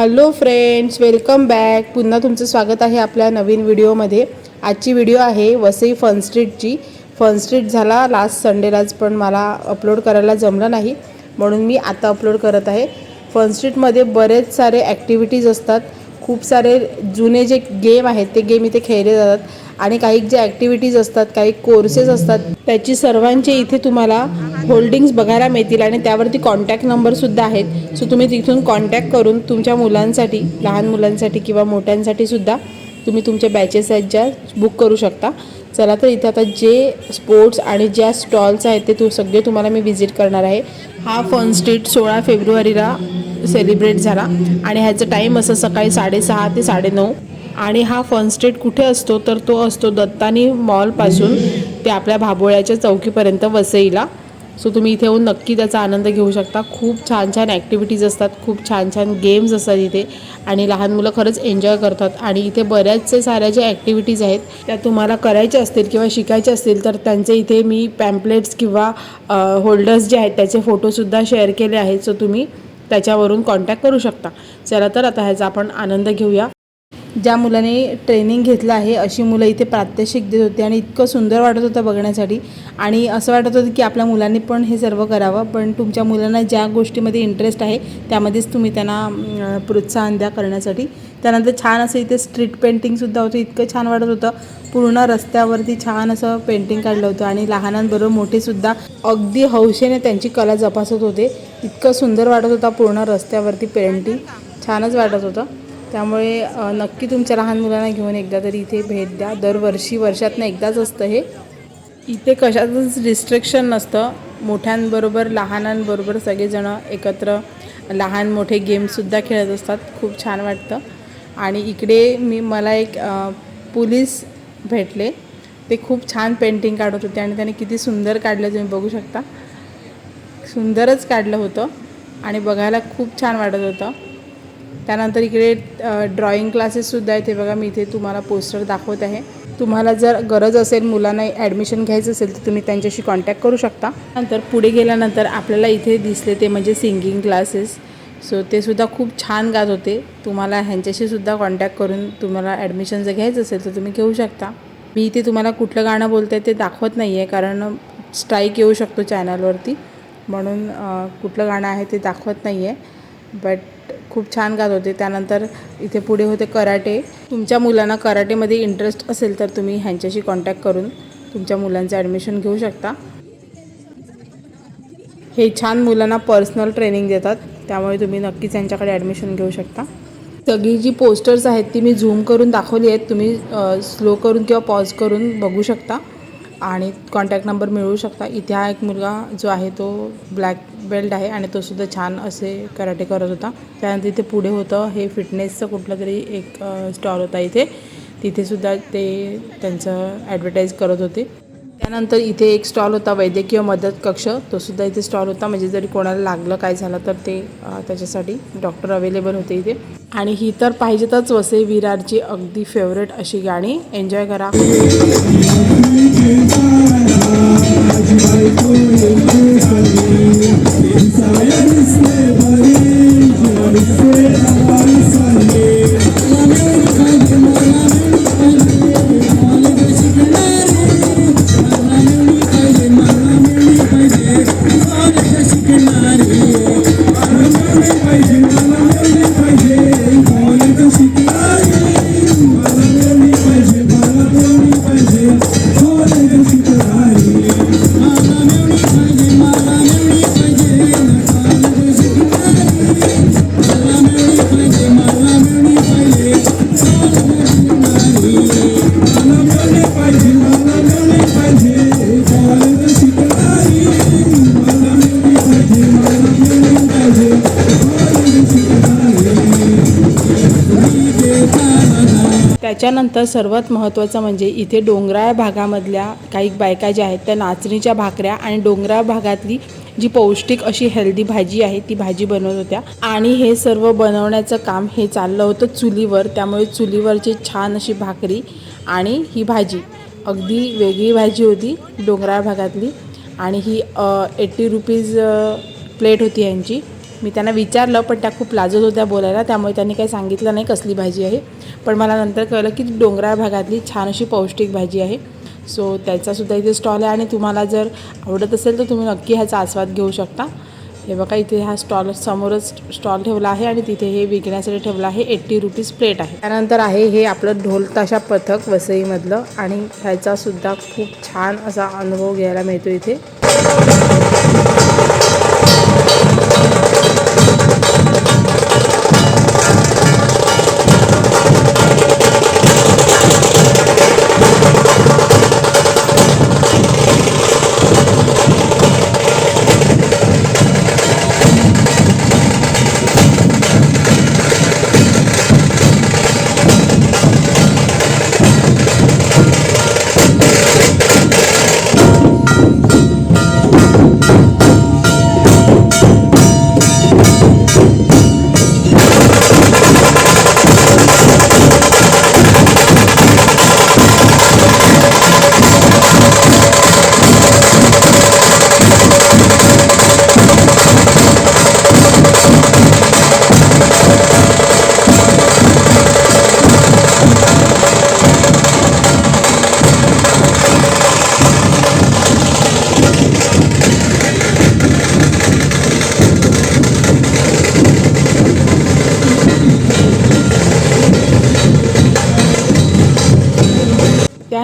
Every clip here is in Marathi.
हॅलो फ्रेंड्स वेलकम बॅक पुन्हा तुमचं स्वागत आहे आपल्या नवीन व्हिडिओमध्ये. आजची व्हिडिओ आहे वसई फन स्ट्रीटची. फन स्ट्रीट झाला लास्ट संडेलाच पण मला अपलोड करायला जमलं नाही. म्हणून मी आता अपलोड करत आहे. फन स्ट्रीटमध्ये बरेच सारे ॲक्टिव्हिटीज असतात. खूप सारे जुने जे गेम आहेत ते गेम इथे खेळले जातात. आणि काही जे ॲक्टिव्हिटीज असतात काही कोर्सेस असतात त्याची सर्वांचे इथे तुम्हाला होल्डिंग्स बघायला मिळतील आणि त्यावरती कॉन्टॅक्ट नंबरसुद्धा आहेत. सो तुम्ही तिथून कॉन्टॅक्ट करून तुमच्या मुलांसाठी लहान मुलांसाठी किंवा मोठ्यांसाठी सुद्धा तुम्ही तुमच्या बॅचेस आहेत ज्या बुक करू शकता. चला तर इथे आता जे स्पोर्ट्स आणि ज्या स्टॉल्स आहेत ते तू सगळे तुम्हाला मी व्हिजिट करणार आहे. हा फन स्ट्रीट सोळा फेब्रुवारीला सेलिब्रेट झाला. आणि ह्याचं टाईम असं सकाळी साडेसहा ते साडेनऊ. आणि हा फन स्ट्रीट कुठे असतो? तर तो असतो दत्तानी मॉलपासून ते आपल्या भाबोळ्याच्या चौकीपर्यंत वसईला. सो तुम्ही इथे येऊन नक्की त्याचा आनंद घेऊ शकता. खूप छान छान ॲक्टिव्हिटीज असतात. खूप छान छान गेम्स असतात इथे. आणि लहान मुलं खरंच एन्जॉय करतात. आणि इथे बऱ्याचशा साऱ्या ज्या ॲक्टिव्हिटीज आहेत त्या तुम्हाला करायच्या असतील किंवा शिकायच्या असतील तर त्यांचे इथे मी पॅम्पलेट्स किंवा होल्डर्स जे आहेत त्याचे फोटोसुद्धा शेअर केले आहेत. सो तुम्ही त्याच्यावरून कॉन्टॅक्ट करू शकता. चला तर आता ह्याचा आपण आनंद घेऊया. ज्या मुलाने ट्रेनिंग घेतलं आहे अशी मुलं इथे प्रात्यक्षिक देत होती आणि इतकं सुंदर वाटत होतं बघण्यासाठी. आणि असं वाटत होतं की आपल्या मुलांनी पण हे सर्व करावं पण तुमच्या मुलांना ज्या गोष्टीमध्ये इंटरेस्ट आहे त्यामध्येच तुम्ही त्यांना प्रोत्साहन द्या करण्यासाठी. त्यानंतर छान असं इथे स्ट्रीट पेंटिंगसुद्धा होतं. इतकं छान वाटत होतं. पूर्ण रस्त्यावरती छान असं पेंटिंग काढलं होतं. आणि लहानांबरोबर मोठेसुद्धा अगदी हौशेने त्यांची कला जपासत होते. इतकं सुंदर वाटत होता पूर्ण रस्त्यावरती पेंटिंग छानच वाटत होतं. त्यामुळे नक्की तुमच्या लहान मुलांना घेऊन एकदा तरी इथे भेट द्या. दरवर्षी वर्षातनं एकदाच असतं हे. इथे कशातच रिस्ट्रिक्शन नसतं. मोठ्यांबरोबर लहानांबरोबर सगळेजणं एकत्र लहान मोठे गेमसुद्धा खेळत असतात. खूप छान वाटतं. आणि इकडे मी मला एक पोलीस भेटले. ते खूप छान पेंटिंग काढत होते आणि त्याने किती सुंदर काढलं तुम्ही बघू शकता. सुंदरच काढलं होतं आणि बघायला खूप छान वाटत होतं. त्यानंतर इकडे ड्रॉइंग क्लासेससुद्धा आहेत. हे बघा मी इथे तुम्हाला पोस्टर दाखवत आहे. तुम्हाला जर गरज असेल मुलांना ॲडमिशन घ्यायचं असेल तर तुम्ही त्यांच्याशी कॉन्टॅक्ट करू शकता. नंतर पुढे गेल्यानंतर आपल्याला इथे दिसले ते म्हणजे सिंगिंग क्लासेस सो ते सुद्धा खूप छान गात होते. तुम्हाला ह्यांच्याशी सुद्धा कॉन्टॅक्ट करून तुम्हाला ॲडमिशन जर घ्यायचं असेल तर तुम्ही घेऊ शकता. मी इथे तुम्हाला कुठलं गाणं बोलते ते दाखवत नाही आहे कारण स्ट्राईक येऊ शकतो चॅनलवरती म्हणून कुठलं गाणं आहे ते दाखवत नाही आहे बट खूप छान गात होते. त्यानंतर इथे पुढे होते कराटे. तुमच्या मुलांना कराटेमध्ये इंटरेस्ट असेल तर तुम्ही ह्यांच्याशी कॉन्टॅक्ट करून तुमच्या मुलांचं ॲडमिशन घेऊ शकता. हे छान मुलांना पर्सनल ट्रेनिंग देतात. त्यामुळे तुम्ही नक्कीच यांच्याकडे ॲडमिशन घेऊ शकता. सगळी जी पोस्टर्स आहेत ती मी झूम करून दाखवली आहेत. तुम्ही स्लो करून किंवा पॉज करून बघू शकता. आणि कॉन्टॅक्ट नंबर मिळवू शकता. इथे हा एक मुलगा जो आहे तो ब्लॅक बेल्ट आहे आणि तो सुद्धा छान असे कराटे करत होता. त्यानंतर इथे पुढे होतं हे फिटनेसचं कुठलं तरी एक स्टॉल होता इथे. तिथेसुद्धा ते त्यांचं ॲडव्हर्टाईज करत होते. त्यानंतर इथे एक स्टॉल होता वैद्यकीय मदत कक्ष. तो सुद्धा इथे स्टॉल होता. म्हणजे जरी कोणाला लागलं काय झालं तर ते त्याच्यासाठी डॉक्टर अवेलेबल होते इथे. आणि ही तर पाहिजेतच वसे विरारची अगदी फेवरेट अशी गाणी. एन्जॉय करा. त्याच्यानंतर सर्वात महत्त्वाचं म्हणजे इथे डोंगराळ भागामधल्या काही बायका ज्या आहेत त्या नाचणीच्या भाकऱ्या आणि डोंगराळ भागातली जी पौष्टिक अशी हेल्दी भाजी आहे ती भाजी बनवत होत्या. आणि हे सर्व बनवण्याचं काम हे चाललं होतं चुलीवर. त्यामुळे चुलीवरची छान अशी भाकरी आणि ही भाजी. अगदी वेगळी भाजी होती डोंगराळ भागातली. आणि ही एट्टी रुपीज प्लेट होती यांची. मी त्यांना विचारलं पण त्या खूप लाजत होत्या बोलायला. त्यामुळे त्यांनी काही सांगितलं नाही कसली भाजी आहे. पण मला नंतर कळलं की डोंगराळ भागातली छान अशी पौष्टिक भाजी आहे. सो त्याचासुद्धा इथे स्टॉल आहे आणि तुम्हाला जर आवडत असेल तर तुम्ही नक्की ह्याचा आस्वाद घेऊ शकता. हे बघा इथे हा स्टॉल समोरच स्टॉल ठेवला आहे आणि तिथे हे विकण्यासाठी ठेवलं आहे एट्टी रुपीज प्लेट आहे. त्यानंतर आहे हे आपलं ढोलताशा पथक वसईमधलं आणि ह्याचासुद्धा खूप छान असा अनुभव घ्यायला मिळतो इथे.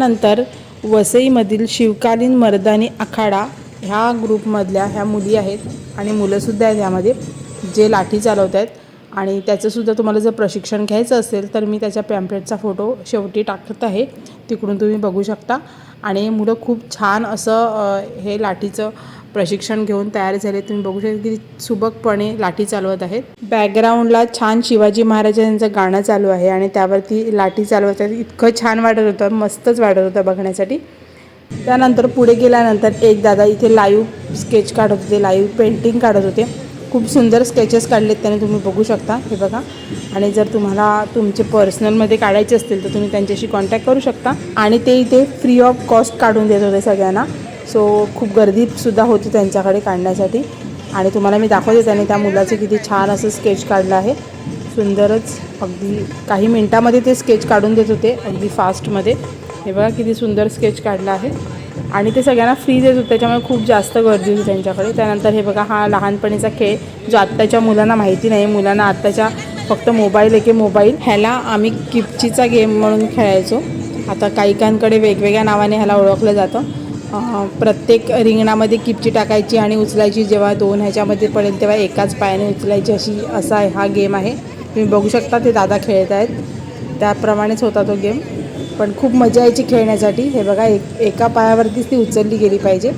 त्यानंतर वसईमधील शिवकालीन मर्दानी आखाडा ह्या ग्रुपमधल्या ह्या मुली आहेत आणि मुलंसुद्धा आहेत यामध्ये जे लाठी चालवत आहेत. आणि त्याचंसुद्धा तुम्हाला जर प्रशिक्षण घ्यायचं असेल तर मी त्याच्या पॅम्पलेटचा फोटो शेवटी टाकत आहे. तिकडून तुम्ही बघू शकता. आणि मुलं खूप छान असं हे लाठीचं प्रशिक्षण घेऊन तयार झाले. तुम्ही बघू शकता की सुबकपणे लाठी चालवत आहेत. बॅकग्राऊंडला छान शिवाजी महाराजांचं गाणं चालू आहे आणि त्यावरती लाठी चालवत आहेत. इतकं छान वाटत होतं. मस्तच वाटत होतं बघण्यासाठी. त्यानंतर पुढे गेल्यानंतर एक दादा इथे लाईव्ह स्केच काढत होते. लाईव्ह पेंटिंग काढत होते. खूप सुंदर स्केचेस काढलेत त्याने. तुम्ही बघू शकता. हे बघा. आणि जर तुम्हाला तुमचे पर्सनलमध्ये काढायचे असतील तर तुम्ही त्यांच्याशी कॉन्टॅक्ट करू शकता. आणि ते इथे फ्री ऑफ कॉस्ट काढून देत होते सगळ्यांना. सो खूप गर्दीसुद्धा होती त्यांच्याकडे काढण्यासाठी. आणि तुम्हाला मी दाखवते त्याने त्या मुलाचं किती छान असं स्केच काढलं आहे. सुंदरच अगदी काही मिनटामध्ये ते स्केच काढून देत होते अगदी फास्टमध्ये हे बघा किती सुंदर स्केच काढलं आहे. आणि ते सगळ्यांना फ्री देत होते त्याच्यामुळे खूप जास्त गर्दी होती त्यांच्याकडे. त्यानंतर हे बघा हा लहानपणीचा खेळ जो आत्ताच्या मुलांना माहिती नाही मुलांना आत्ताच्या फक्त मोबाईल एके मोबाईल ह्याला आम्ही किपचीचा गेम म्हणून खेळायचो. आता काहीकांकडे वेगवेगळ्या नावाने ह्याला ओळखलं जातं. प्रत्येक रिंगणामध्ये किपची टाकायची आणि उचलायची. जेव्हा दोन ह्याच्यामध्ये पडेल तेव्हा एकाच पायाने उचलायची अशी असा हा गेम आहे. तुम्ही बघू शकता ते दादा खेळत आहेत. त्याप्रमाणेच होता तो गेम. पण खूप मजा यायची खेळण्यासाठी. हे बघा एक एका पायावरतीच ती उचलली गेली पाहिजे.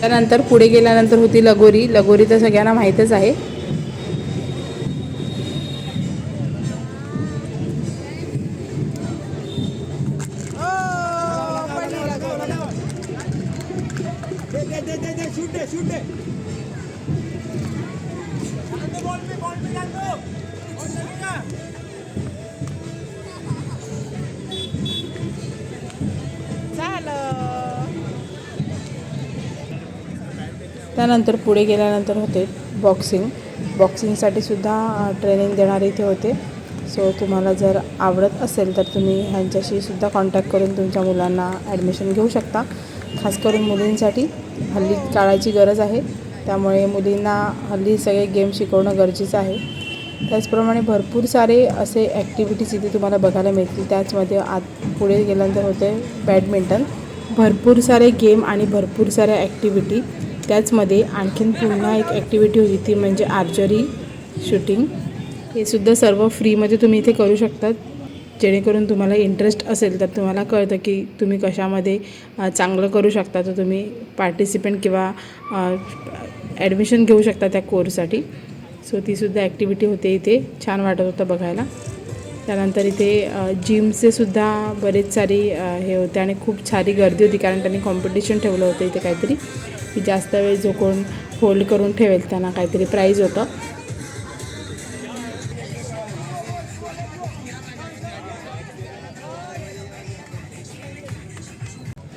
त्यानंतर पुढे गेल्यानंतर होती लगोरी. लगोरी तर सगळ्यांना माहीतच आहे. त्यानंतर पुढे गेल्यानंतर होते बॉक्सिंग बॉक्सिंगसाठी सुद्धा ट्रेनिंग देणारे इथे होते. सो तुम्हाला जर आवडत असेल तर तुम्ही ह्यांच्याशी सुद्धा कॉन्टॅक्ट करून तुमच्या मुलांना ॲडमिशन घेऊ शकता. खास करून मुलींसाठी हल्ली काळाची गरज आहे. त्यामुळे मुलींना हल्ली सगळे गेम शिकवणं गरजेचं आहे. त्याचप्रमाणे भरपूर सारे असे ॲक्टिव्हिटीज इथे तुम्हाला बघायला मिळतील. त्याचमध्ये आत पुढे गेल्यानंतर होते बॅडमिंटन भरपूर सारे गेम आणि भरपूर साऱ्या ॲक्टिव्हिटी त्याचमध्ये आणखीन पुन्हा एक ॲक्टिव्हिटी होती ती म्हणजे आर्चरी शूटिंग हे सुद्धा सर्व फ्रीमध्ये तुम्ही इथे करू शकतात. जेणेकरून तुम्हाला इंटरेस्ट असेल तर तुम्हाला कळतं की तुम्ही कशामध्ये चांगलं करू शकता. तर तुम्ही पार्टिसिपेंट किंवा ॲडमिशन घेऊ शकता त्या कोर्ससाठी सो तीसुद्धा ॲक्टिव्हिटी होते इथे. छान वाटत होतं बघायला. त्यानंतर इथे जिमचेसुद्धा जिमचे सुद्धा बरेच सारी हे होते आणि खूप सारी गर्दी होती कारण त्यांनी कॉम्पिटिशन ठेवलं होतं इथे काहीतरी. की जास्त वेळ जो कोण होल्ड करून ठेवेल त्यांना काहीतरी प्राईज होतं.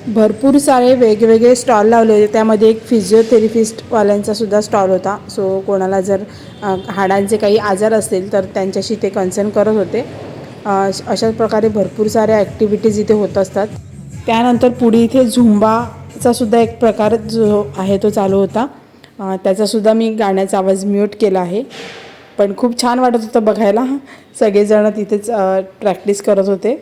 भरपूर सारे वेगवेगळे स्टॉल लावले होते. त्यामध्ये एक फिजिओथेरपिस्टवाल्यांचा सुद्धा स्टॉल होता. सो कोणाला जर हाडांचे काही आजार असतील तर त्यांच्याशी ते कन्सर्न करत होते. अशाच प्रकारे भरपूर साऱ्या ॲक्टिव्हिटीज इथे होत असतात. त्यानंतर पुढे इथे झुंबा सुद्धा एक प्रकार जो आहे तो चालू होता. त्याचासुद्धा मी गाण्याचा आवाज म्यूट केला आहे. पण खूप छान वाटत होतं बघायला. सगळेजण तिथेच प्रॅक्टिस करत होते.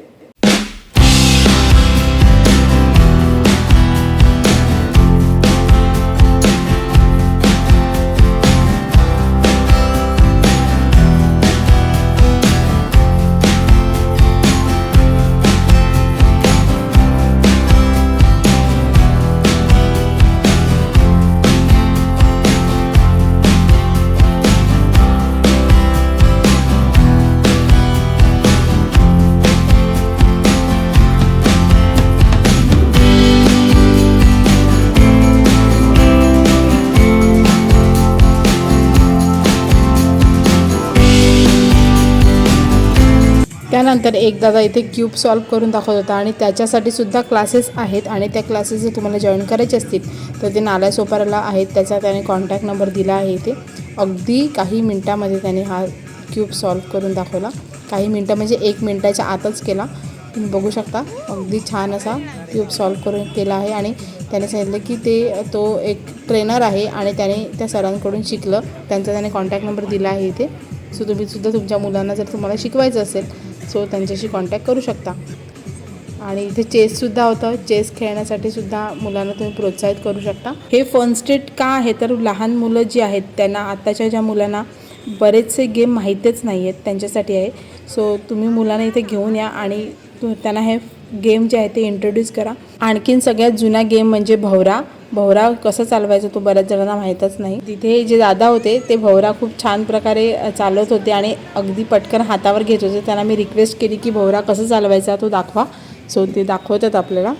त्यानंतर एक दादा इथे क्यूब सॉल्व करून दाखवत होता आणि त्याच्यासाठी सुद्धा क्लासेस आहेत आणि त्या क्लासेस जर तुम्हाला जॉईन करायचे असतील तर ते नाल्या सोपाराला आहेत. त्याचा त्याने कॉन्टॅक्ट नंबर दिला आहे इथे. अगदी काही मिनटामध्ये त्याने हा क्यूब सॉल्व करून दाखवला. काही मिनटं म्हणजे एक मिनटाच्या आतच केला. तुम्ही बघू शकता अगदी छान असा क्यूब सॉल्व करून केला आहे आणि त्याने सांगितलं की ते तो एक ट्रेनर आहे आणि त्याने त्या सरांकडून शिकलं. त्यांचा त्याने कॉन्टॅक्ट नंबर दिला आहे इथे. सो तुम्हीसुद्धा तुमच्या मुलांना जर तुम्हाला शिकवायचं असेल सो त्यांच्याशी कॉन्टॅक्ट करू शकता. आणि इथे चेससुद्धा होतं. चेस खेळण्यासाठी सुद्धा मुलांना तुम्ही प्रोत्साहित करू शकता. हे फन स्टेट का आहे? तर लहान मुलं जी आहेत त्यांना आत्ताच्या ज्या मुलांना बरेचसे गेम माहीतच नाही आहेत त्यांच्यासाठी आहे. सो तुम्ही मुलांना इथे घेऊन या आणि त्यांना हे गेम जे आहे ते इंट्रोड्यूस करा. आणखीन सगळ्यात जुना गेम म्हणजे भवरा. भवरा कसं चालवायचा तो बऱ्याच जणांना माहीतच नाही. तिथे जे दादा होते ते भवरा खूप छान प्रकारे चालवत होते आणि अगदी पटकन हातावर घेत होते. त्यांना मी रिक्वेस्ट केली की भवरा कसं चालवायचा तो दाखवा. सो ते दाखवतात आपल्याला.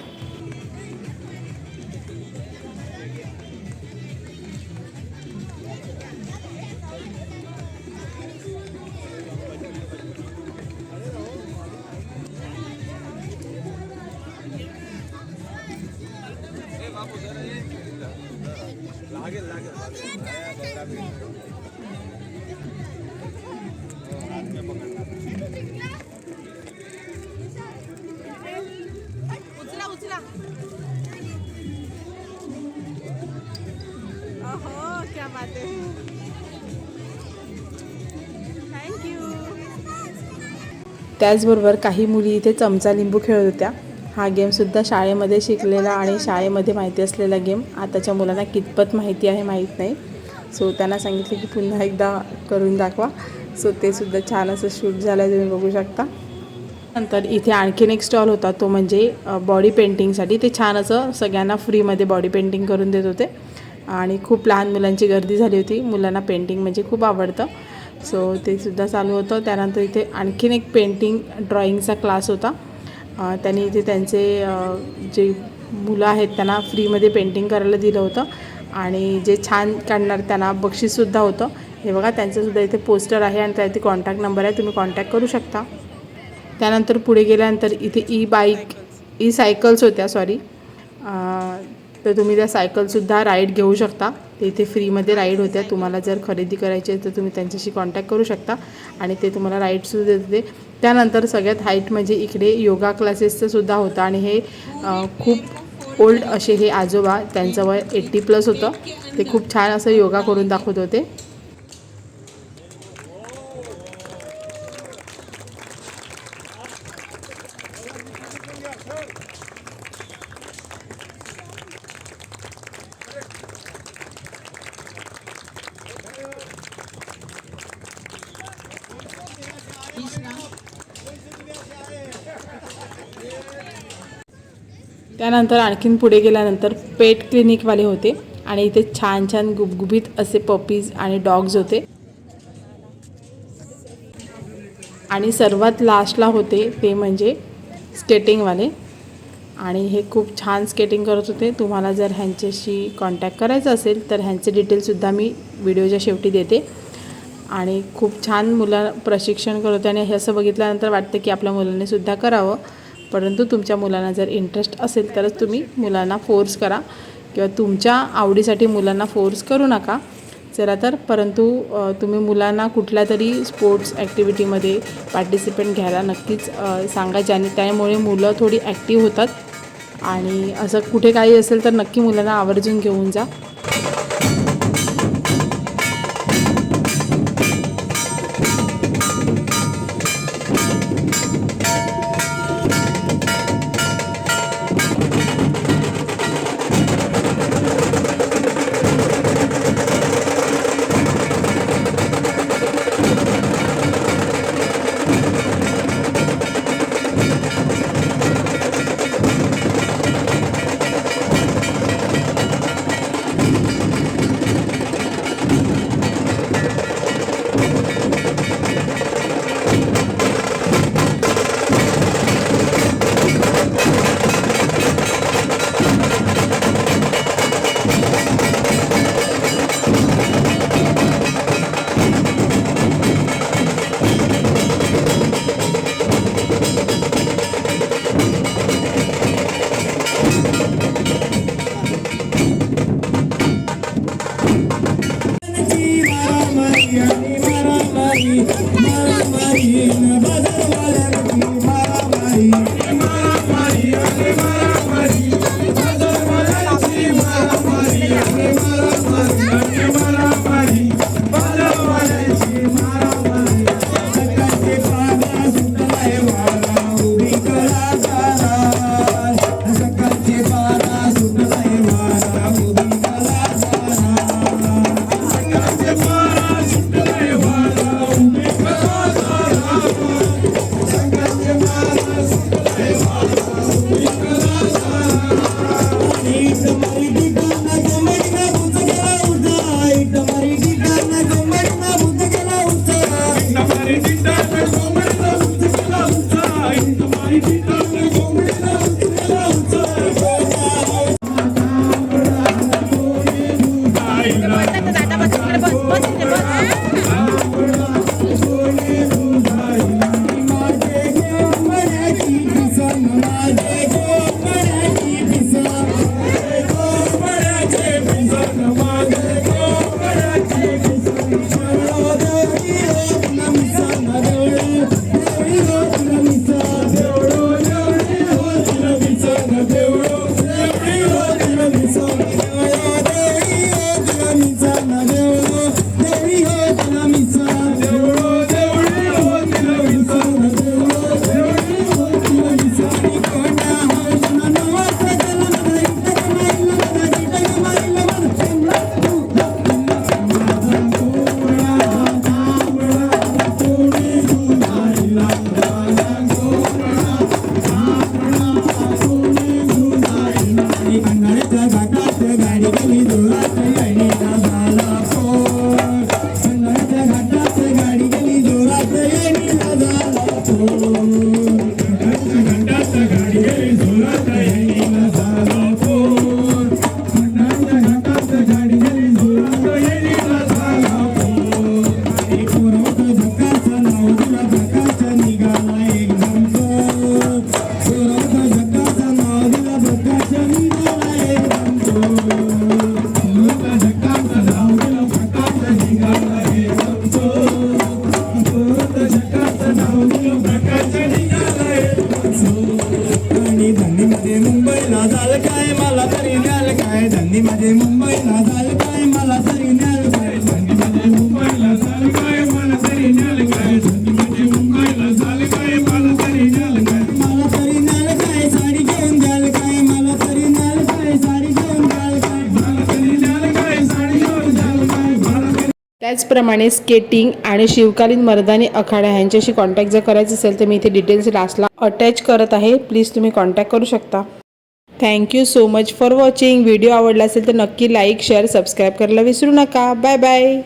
त्याचबरोबर काही मुली इथे चमचा लिंबू खेळत होत्या. हा गेमसुद्धा शाळेमध्ये शिकलेला आणि शाळेमध्ये माहिती असलेला गेम. आताच्या मुलांना कितपत माहिती आहे माहीत नाही. सो त्यांना सांगितलं की पुन्हा एकदा करून दाखवा. सो ते सुद्धा छान असं शूट झालं आहे तुम्ही बघू शकता. नंतर इथे आणखीन एक स्टॉल होता तो म्हणजे बॉडी पेंटिंगसाठी. ते छान असं सगळ्यांना फ्रीमध्ये बॉडी पेंटिंग करून देत होते. आणि खूप लहान मुलांची गर्दी झाली होती. मुलांना पेंटिंग म्हणजे खूप आवडतं. सो ते सुद्धा चालू होतं. त्यानंतर इथे आणखीन एक पेंटिंग ड्रॉइंगचा क्लास होता. त्यांनी इथे त्यांचे जे मुलं आहेत त्यांना फ्रीमध्ये पेंटिंग करायला दिलं होतं. आणि जे छान काढणार त्यांना बक्षीससुद्धा होतं. हे बघा त्यांचंसुद्धा इथे पोस्टर आहे आणि त्या इथे कॉन्टॅक्ट नंबर आहे. तुम्ही कॉन्टॅक्ट करू शकता. त्यानंतर पुढे गेल्यानंतर इथे ई बाईक ई सायकल्स होत्या सॉरी तर तुम्ही त्या सायकलसुद्धा राईड घेऊ शकता. ते इथे फ्रीमध्ये राईड होत्या. तुम्हाला जर खरेदी करायची आहे तर तुम्ही त्यांच्याशी कॉन्टॅक्ट करू शकता. आणि ते तुम्हाला राईडसुद्धा देते. त्यानंतर सगळ्यात हाईट म्हणजे इकडे योगा क्लासेसचं सुद्धा होतं. आणि हे खूप ओल्ड असे हे आजोबा त्यांचं वय एट्टी प्लस होतं. ते खूप छान असं योगा करून दाखवत होते. त्यानंतर आणखीन पुढे गेल्यानंतर पेट क्लिनिकवाले होते आणि इथे छान छान गुबगुबीत असे पपीज आणि डॉग्स होते. आणि सर्वात लास्टला होते ते म्हणजे स्केटिंगवाले आणि हे खूप छान स्केटिंग करत होते. तुम्हाला जर ह्यांच्याशी कॉन्टॅक्ट करायचं असेल तर ह्यांचे डिटेलसुद्धा मी व्हिडिओच्या शेवटी देते. आणि खूप छान मुलं प्रशिक्षण करत होते आणि हे असं बघितल्यानंतर वाटतं की आपल्या मुलांनीसुद्धा करावं. परंतु तुमच्या मुलांना जर इंटरेस्ट असेल तरच तुम्ही मुलांना फोर्स करा. किंवा तुमच्या आवडीसाठी मुलांना फोर्स करू नका. चला तर परंतु तुम्ही मुलांना कुठल्या तरी स्पोर्ट्स ॲक्टिव्हिटीमध्ये पार्टिसिपेट घ्यायला नक्कीच सांगा ज्याने त्यामुळे मुलं थोडी ॲक्टिव्ह होतात. आणि असं कुठे काही असेल तर नक्की मुलांना आवर्जून घेऊन जा. मुंबईला जाल काय? मला तरी न्याल काय? धंदीमध्ये मुंबईला जाल काय? मला तरी न्याल काय? धंदीमध्ये मुंबईला जाल काय? मला तरी न्याल काय? धंदीमध्ये मुंबईला जाल काय? मला तरी न्याल काय? मला तरी न्याल काय? साडी घेऊन द्याल काय? मला तरी न्याल काय? साडी घेऊन द्याल काय? मला तरी न्याल काय? साडी घेऊन द्याल काय? मला तरी त्याचप्रमाणे स्केटिंग आणि शिवकालीन मर्दानी अखाड्या ह्यांच्याशी कॉन्टॅक्ट जर करायचं असेल तर मी इथे डिटेल्स लास्टला अटॅच करत आहे. प्लीज तुम्ही कॉन्टॅक्ट करू शकता. Thank you so much for watching video आवडला असेल तर नक्की लाईक शेअर सबस्क्राईब करायला विसरू नका. Bye bye